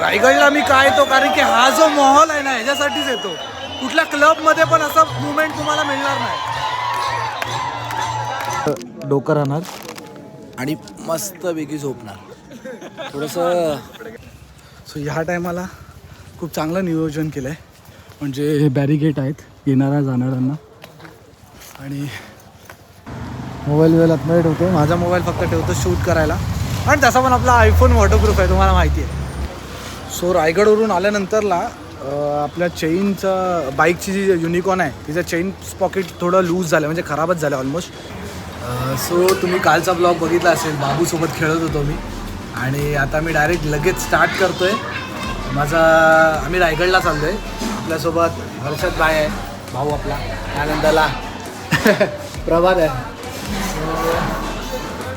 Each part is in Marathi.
रायगडला मी काय येतो? कारण की हा जो माहोल आहे ना ह्याच्यासाठीच येतो. कुठल्या क्लबमध्ये पण असा मुवमेंट तुम्हाला मिळणार नाही. डोकं राहणार. आणि मस्त वेगळी झोपणार. थोडंसं सो ह्या टायमाला खूप चांगलं नियोजन केलं आहे म्हणजे हे बॅरिगेट आहेत येणाऱ्या जाणाऱ्यांना. आणि मोबाईल वेल आतमध्ये ठेवतो माझा मोबाईल फक्त ठेवतो शूट करायला. आणि तसा पण आपला आयफोन वॉटरप्रूफ आहे तुम्हाला माहिती आहे. सो रायगडवरून आल्यानंतरला आपल्या चेनचं बाईकची जी युनिकॉन आहे तिचं चेन पॉकेट थोडं लूज झालं म्हणजे खराबच झालं ऑलमोस्ट सो तुम्ही कालचा ब्लॉग बघितला असेल बाबूसोबत खेळत होतो मी. आणि आता मी डायरेक्ट लगेच स्टार्ट करतो आहे माझा आम्ही रायगडला चाललो आहे आपल्यासोबत हर्षद बाय आहे भाऊ आपला. त्यानंतरला प्रभात आहे.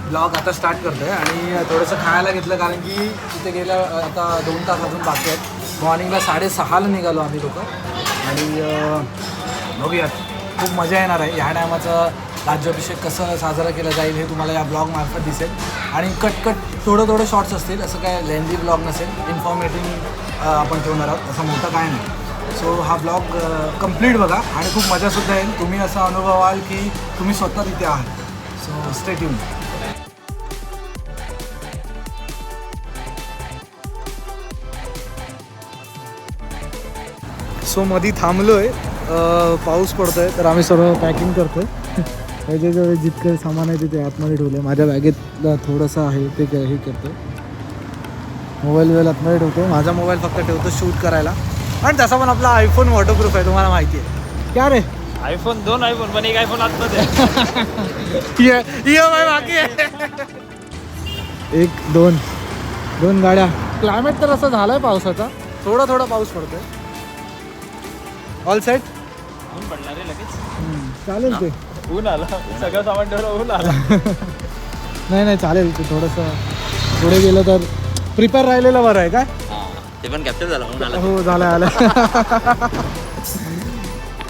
ब्लॉग आता स्टार्ट करतो आहे आणि थोडंसं खायला घेतलं कारण की तिथे गेल्या आता दोन तास अजून बाकी आहेत. मॉर्निंगला साडेसहाला निघालो आम्ही लोक. आणि बघूयात. खूप मजा येणार आहे. ह्या टायमाचं राज्याभिषेक कसं साजरा केला जाईल हे तुम्हाला या ब्लॉग मार्फत दिसेल. आणि कटकट थोडं थोडं शॉर्ट्स असतील असं काय लेंदी ब्लॉग नसेल. इन्फॉर्मेटिव्ह आपण ठेवणार आहोत. असं मोठं काय नाही. सो हा ब्लॉग कंप्लीट बघा. आणि खूप मजासुद्धा येईल. तुम्ही असा अनुभवाल की तुम्ही स्वतः तिथे आहात. सो स्टे ट्यून सो मधी थांबलोय. अं, पाऊस पडतोय तर आम्ही सर्व पॅकिंग करतोय. त्याचे जे जितकं सामान आहे तिथे आतमध्ये ठेवलं माझ्या बॅगेत थोडंसं आहे ते हे करतो मोबाईल वेल आतमध्ये ठेवतो माझा मोबाईल फक्त ठेवतो शूट करायला. आणि तसा पण आपला आयफोन वॉटरप्रूफ आहे तुम्हाला माहिती आहे. क्या रे? आयफोन दोन आयफोन पण एक आयफोन आतमध्ये बाई बाकी आहे. एक दोन. दोन गाड्या. क्लायमेट तर असं झालंय पावसाचा. थोडा थोडा पाऊस पडतोय. ऑल सेट ऊन पडणार लगेच. चालेल ते. ऊन आला. सगळं सामान ठेवलं ऊन आला. नाही नाही चालेल ते थोडंसं. पुढे गेलं तर प्रिपेअर राहिलेलं बरं आहे काय ते पण कॅप्चर झालं आला. हो झालं आलं.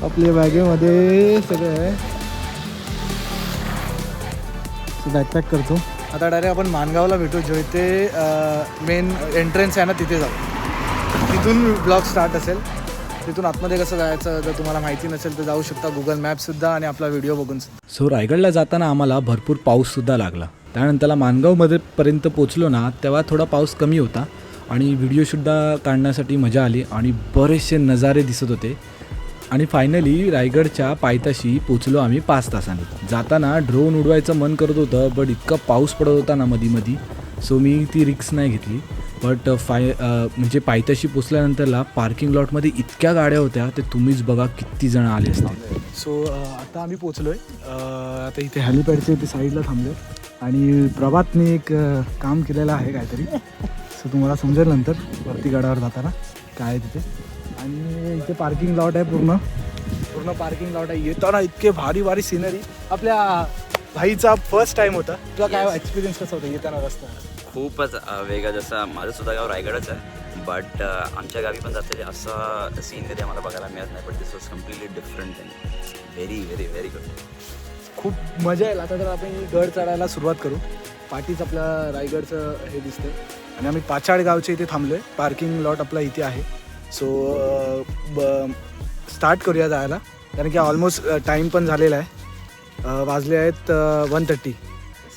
आपल्या बॅगेमध्ये सगळं आहे. बॅकपॅक करतो. आता डायरेक्ट आपण मानगावला भेटू जो इथे मेन एंट्रन्स आहे ना तिथे जाऊ. तिथून ब्लॉग स्टार्ट असेल. तिथून आतमध्ये कसं जायचं जर तुम्हाला माहिती नसेल तर जाऊ शकता गुगल मॅपसुद्धा आणि आपला व्हिडिओ बघून. सो रायगडला जाताना आम्हाला भरपूर पाऊससुद्धा लागला. त्यानंतरला मानगावमध्ये पर्यंत पोचलो ना तेव्हा थोडा पाऊस कमी होता आणि व्हिडिओसुद्धा काढण्यासाठी मजा आली आणि बरेचसे नजारे दिसत होते. आणि फायनली रायगडच्या पायथ्याशी पोचलो आम्ही पाच तासांनी. जाताना ड्रोन उडवायचं मन करत होतं बट इतका पाऊस पडत होता ना मधी मधी सो मी ती रिक्स नाही घेतली. बट फाय अ, म्हणजे पायथ्याशी पोचल्यानंतरला पार्किंग लॉटमध्ये इतक्या गाड्या होत्या ते तुम्हीच बघा किती जण आले असतील. सो आता आम्ही पोचलो आहे आता इथे हॅलिपॅडच्या इथे साईडला थांबलो आणि प्रभातने एक काम केलेलं आहे काहीतरी. सो तुम्हाला समजेल नंतर वरती गडावर जाताना काय आहे तिथे. आणि इथे पार्किंग लॉट आहे पूर्ण. पूर्ण पार्किंग लॉट आहे. येताना इतके भारी भारी सिनरी आपल्या भाईचा फर्स्ट टाइम होता. तुला काय एक्सपिरियन्स कसा होता येताना रस्ता खूपच वेगळा जसा जसं माझं सुद्धा गाव रायगडच आहे बट आमच्या गावी पण जाते. असं सीन कधी आम्हाला बघायला मिळत नाही. But this was completely different and very very very good खूप मजा येईल. आता तर आपण गड चढायला सुरुवात करू. पाठीच आपल्या रायगडचं हे दिसते आणि आम्ही पाचाड गावच्या इथे थांबलो आहे पार्किंग लॉट आपला इथे आहे. सो ब स्टार्ट करूया जायला. कारण की ऑलमोस्ट टाईम पण झालेला आहे. वाजले आहेत वन थर्टी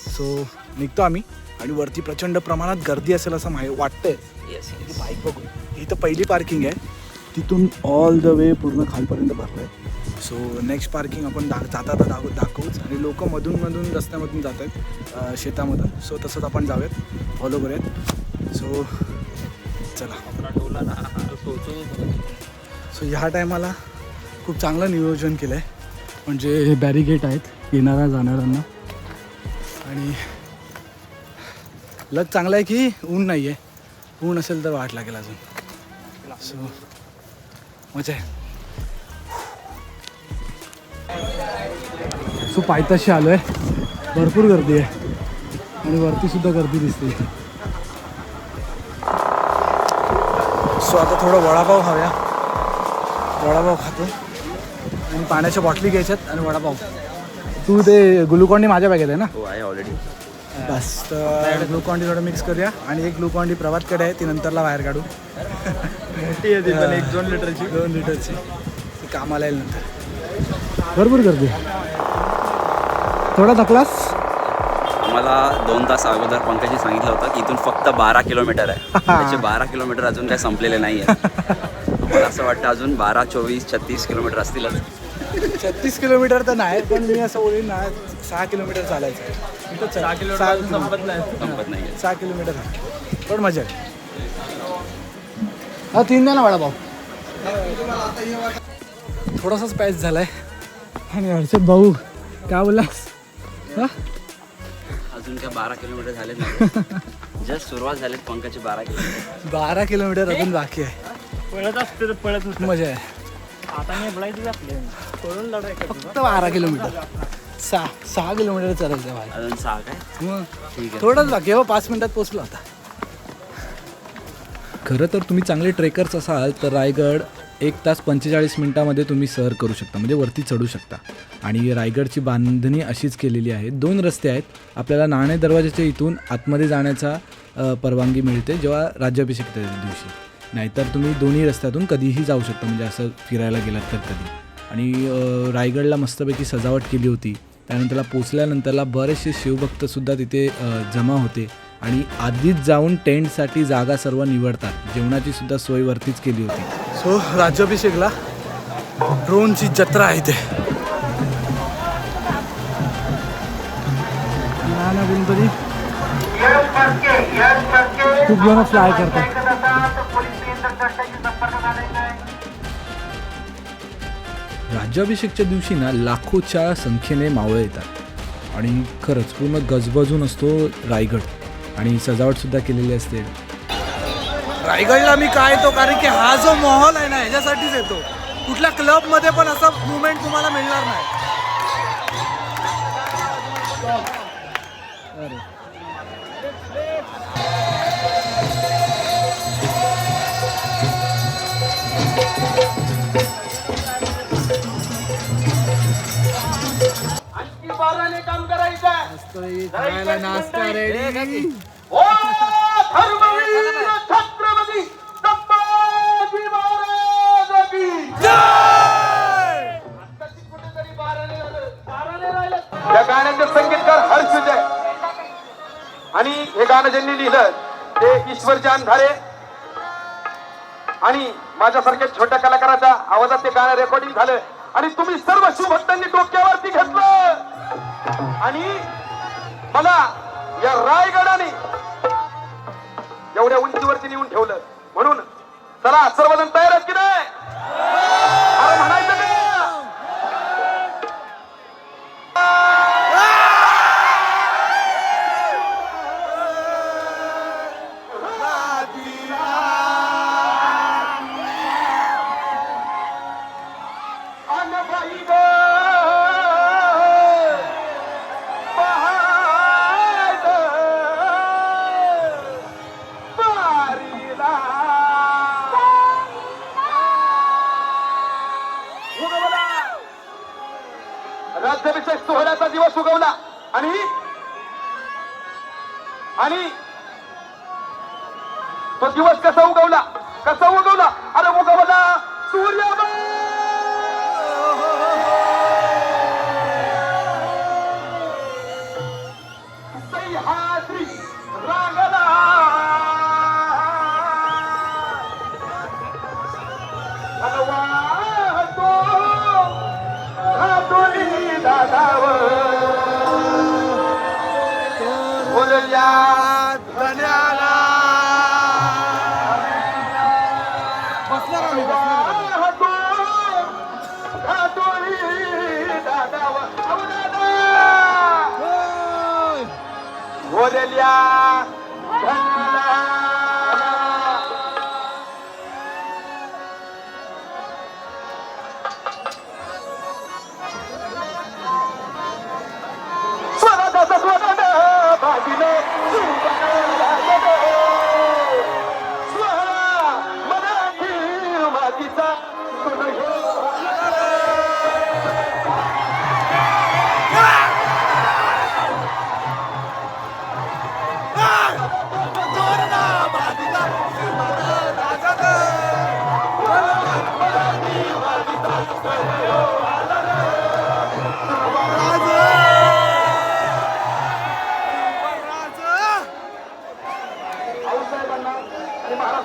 सो निघतो आम्ही. आणि वरती प्रचंड प्रमाणात गर्दी असेल असं माहि वाटतंय. येस बाईक बघू ही तर पहिली पार्किंग आहे. तिथून ऑल द वे पूर्ण खालपर्यंत भरलं आहे सो नेक्स्ट पार्किंग आपण दा जाता आता दाखव दाखवूच. आणि लोक मधून मधून रस्त्यामधून जात आहेत शेतामधून. सो तसंच आपण जाऊयात. फॉलो करूयात. सो चला. सो ह्या टायमाला खूप चांगलं नियोजन केलं आहे म्हणजे हे बॅरिगेट आहेत येणाऱ्या जाणाऱ्यांना. आणि लग चांगलं आहे की ऊन नाही आहे. ऊन असेल तर वाट लागेल अजून. सो मजा आहे. सो पायथ्याशी आलो आहे भरपूर गर्दी आहे. आणि वरती सुद्धा गर्दी दिसते सो आता थोडं वडापाव खाऊया. वडापाव खातो आणि पाण्याच्या बॉटली घ्यायच्यात आणि वडापाव. तू ते ग्लुकॉनडी माझ्या बॅगेत आहे ना? हो, ऑलरेडी बस तर ग्लुकॉन डी थोडं मिक्स करूया. आणि एक ग्लुकॉन डी प्रभातकडे आहे ती नंतरला बाहेर काढू. मोठी आहे ती पण एक दोन लिटरची. दोन लिटरची. ती कामाला येईल नंतर. भरपूर गर्दी. थोडा थकलास? मला दोन तास अगोदर पंकजी सांगितलं होतं की इथून फक्त बारा किलोमीटर आहे. त्याचे बारा किलोमीटर अजून काही संपलेले नाही आहे मला असं वाटतं अजून बारा चोवीस छत्तीस किलोमीटर असतीलच. छत्तीस किलोमीटर तर नाही पण मी असं बोलीन ना सहा किलोमीटर चालायचं आहे. सहा किलोमीटर सहा संपत नाही. संपत नाही सहा किलोमीटर आहे. पण मजा आहे. हा तीन द्या ना वाडा भाऊ. थोडासाच पॅच झालाय. आणि हर्षद भाऊ काय बोललास? हा? अजून काय बारा किलोमीटर झाले नाही जस्ट सुरुवात झाली पंकजची बारा किलोमीटर. बारा किलोमीटर अजून बाकी आहे. पळत असते तर पळत मजा आहे. आता मी बोलायचं आपले पळून फक्त बारा किलोमीटर. सहा सहा किलोमीटर चालायचं भाई. अजून सहा काय? मग ठीक आहे. थोडंच बाकी हो पाच मिनिटात पोचलो आता. खरं तर तुम्ही चांगले ट्रेकर्स असाल तर रायगड एक तास पंचेचाळीस मिनटामध्ये तुम्ही सहर करू शकता म्हणजे वरती चढू शकता. आणि रायगडची बांधणी अशीच केलेली आहे. दोन रस्ते आहेत. आपल्याला नाणे दरवाजाच्या इथून आतमध्ये जाण्याचा परवानगी मिळते जेव्हा राज्याभिषेक दिवशी. नाहीतर तुम्ही दोन्ही रस्त्यातून कधीही जाऊ शकता म्हणजे असं फिरायला गेलात तर कधी. आणि रायगडला मस्तपैकी सजावट केली होती. त्यानंतरला पोचल्यानंतरला बरेचसे शिवभक्तसुद्धा तिथे जमा होते. आणि आधीच जाऊन टेंटसाठी जागा सर्व निवडतात. जेवणाची सुद्धा सोय वरतीच केली होती. सो राज्याभिषेकला ड्रोनची जत्रा आहे ते गणपती. खूप जण फ्लाय करतात. राज्याभिषेकच्या दिवशी ना लाखोच्या संख्येने मावळे येतात. आणि खरंच पूर्ण गजबजून असतो रायगड. आणि सजावटसुद्धा केलेली असते. रायगडला मी काय येतो? कारण की हा जो माहोल आहे ना ह्याच्यासाठीच येतो. कुठल्या क्लबमध्ये पण असा मुवमेंट तुम्हाला मिळणार नाही. पैकी खायला रेडी. या गाण्याचे संगीतकार हर्ष जय आणि हे गाणं ज्यांनी लिहिलं ते ईश्वरचे अंधारे. आणि माझ्यासारख्या छोट्या कलाकाराच्या आवाजात ते गाणं रेकॉर्डिंग झालं. आणि तुम्ही सर्व शिवभक्तांनी डोक्यावरती घेतलं. आणि मला या रायगडाने एवढ्या उंचीवरती नेऊन ठेवलं. म्हणून चला सर्वजण तयार आहेत की नाही? Olha ele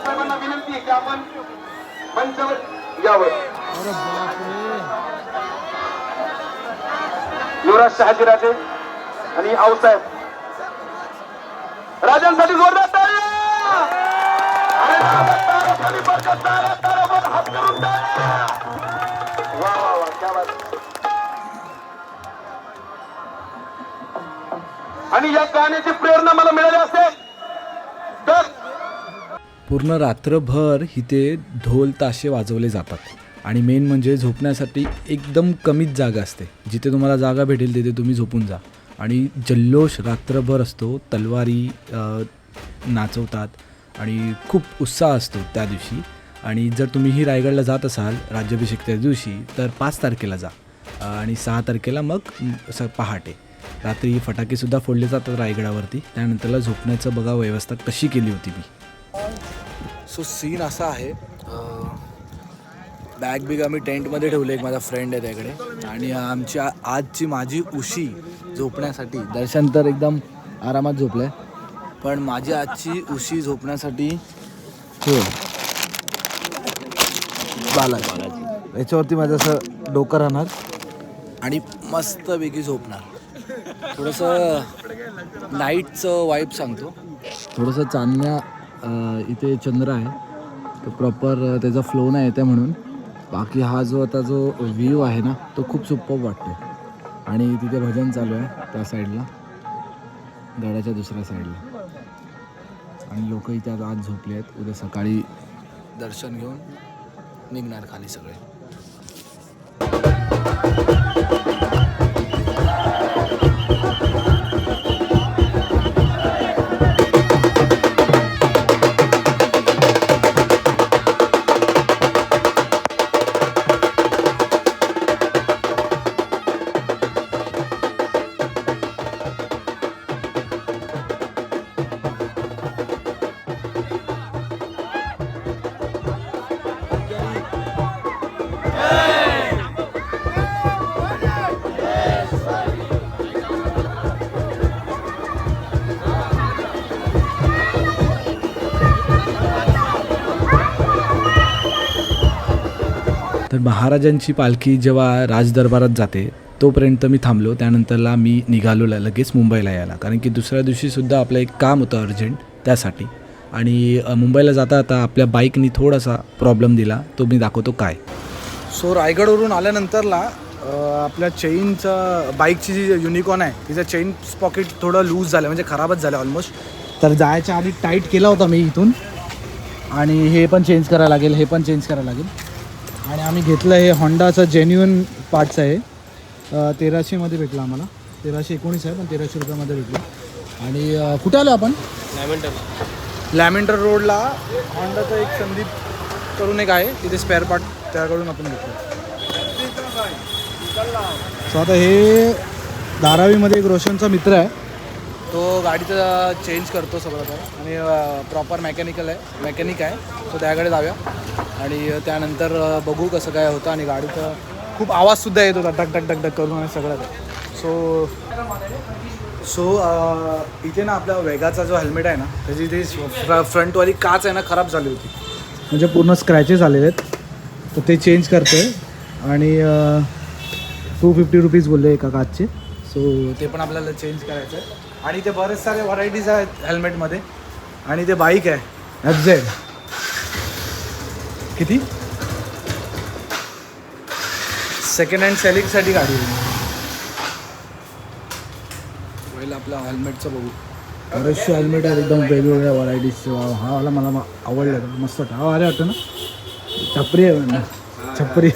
साहेबांना विनंती आहे की आपण मंचावर यावं युवराज शहाजीराजे आणि आऊसाहेब राजांसाठी जोरदार वा वा वा क्या बात आणि या गाण्याची प्रेरणा मला मिळाली पूर्ण रात्रभर इथे ढोल ताशे वाजवले जातात. आणि मेन म्हणजे झोपण्यासाठी एकदम कमीच जागा असते. जिथे तुम्हाला जागा भेटेल तिथे तुम्ही झोपून जा. आणि जल्लोष रात्रभर असतो तलवारी नाचवतात आणि खूप उत्साह असतो त्या दिवशी. आणि जर तुम्हीही रायगडला जात असाल राज्याभिषेक त्या दिवशी तर पाच तारखेला जा. आणि सहा तारखेला मग स असं पहाटे. रात्री फटाकेसुद्धा फोडले जातात रायगडावरती. त्यानंतरला झोपण्याचं बघा व्यवस्था कशी केली होती मी. सो सीन असा आहे बॅग बिग आम्ही टेंटमध्ये ठेवले एक माझा फ्रेंड आहे त्याकडे. आणि आमची आ- आजची माझी उशी झोपण्यासाठी दर्शन तर एकदम आरामात झोपलं आहे पण माझी आजची उशी झोपण्यासाठी हे बालाजी. याच्यावरती माझं असं डोकं राहणार आणि मस्तपैकी झोपणार. थोडंसं नाईटचं वाईब सांगतो. थोडंसं चांदण्या इथे चंद्र आहे. तो प्रॉपर त्याचा फ्लो नाही येते म्हणून. बाकी हा जो आता जो व्ह्यू आहे ना तो खूप सुपर वाटतो. आणि तिथे भजन चालू आहे त्या साईडला गडाच्या दुसऱ्या साईडला आणि लोक इथे आज झोपले आहेत. उद्या सकाळी दर्शन घेऊन निघणार खाली सगळे. महाराजांची पालखी जेव्हा राजदरबारात जाते तोपर्यंत मी थांबलो. त्यानंतरला मी निघालो लगेच मुंबईला यायला. कारण की दुसऱ्या दिवशीसुद्धा आपलं एक काम होतं अर्जंट त्यासाठी. आणि मुंबईला जाता आता आपल्या बाईकनी थोडासा प्रॉब्लेम दिला. तो मी दाखवतो काय. सो रायगडवरून आल्यानंतरला आपल्या चेनचं बाईकची जी युनिकॉन आहे तिचं चेन पॉकेट थोडं लूज झालं. म्हणजे खराबच झालं ऑलमोस्ट तर जायच्या आधी टाईट केला होता मी इथून. आणि हे पण चेंज करायला लागेल हे पण चेंज करायला लागेल. आणि आम्ही घेतलं हे होंडाचं जेन्युन पार्ट्स आहे. तेराशेमध्ये भेटलं आम्हाला. तेराशे एकोणीस आहे पण तेराशे रुपयामध्ये भेटलं. आणि कुठे आलो आपण? लॅमेंडर रोडला होंडाचं एक संदीप करून एक आहे. तिथे स्पेअर पार्ट त्याकडून आपण घेतलं. सो आता हे धारावीमध्ये एक रोशनचा मित्र आहे. तो गाडीचं चेंज करतो सगळं तर आणि प्रॉपर मेकॅनिकल आहे मेकॅनिक आहे. सो त्याकडे जाऊया. आणि त्यानंतर बघू कसं काय होतं. आणि गाडीचं खूप आवाजसुद्धा येत होता टक टक टक करून आणि सगळं. ते सो सो इथे ना आपल्या वेगाचा जो हेल्मेट आहे ना त्याची ती फ्रंटवाली काच आहे ना खराब झाली होती. म्हणजे पूर्ण स्क्रॅचेस आलेले आहेत. तर ते चेंज करतो आहे आणि टू फिफ्टी रुपीज बोलले एका काचचे. सो ते पण आपल्याला चेंज करायचं आहे आणि ते बरेच सारे व्हरायटीज आहेत हेल्मेटमध्ये आणि ते बाईक आहे. एफ झेड किती? सेकंड हँड सेलिंगसाठी गाडी आहे. पहिलं आपलं हेल्मेटचं बघू. बरेचसे हेल्मेट आहेत एकदम वेगवेगळ्या व्हरायटीजचे हा वाला मला आवडलं. मस्त वाटतं. हा भारी वाटतं ना? छपरी आहे म्हणा छपरी.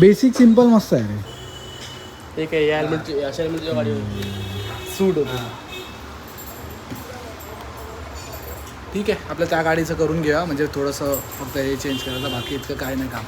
बेसिक सिंपल मस्त आहे रे. ठीक आहे या हेल्मेटची अशा गाडी सूट होतो. ठीक आहे आपलं त्या गाडीचं करून घेऊया म्हणजे थोडंसं फक्त हे चेंज करायचं बाकी इतकं काय नाही काम.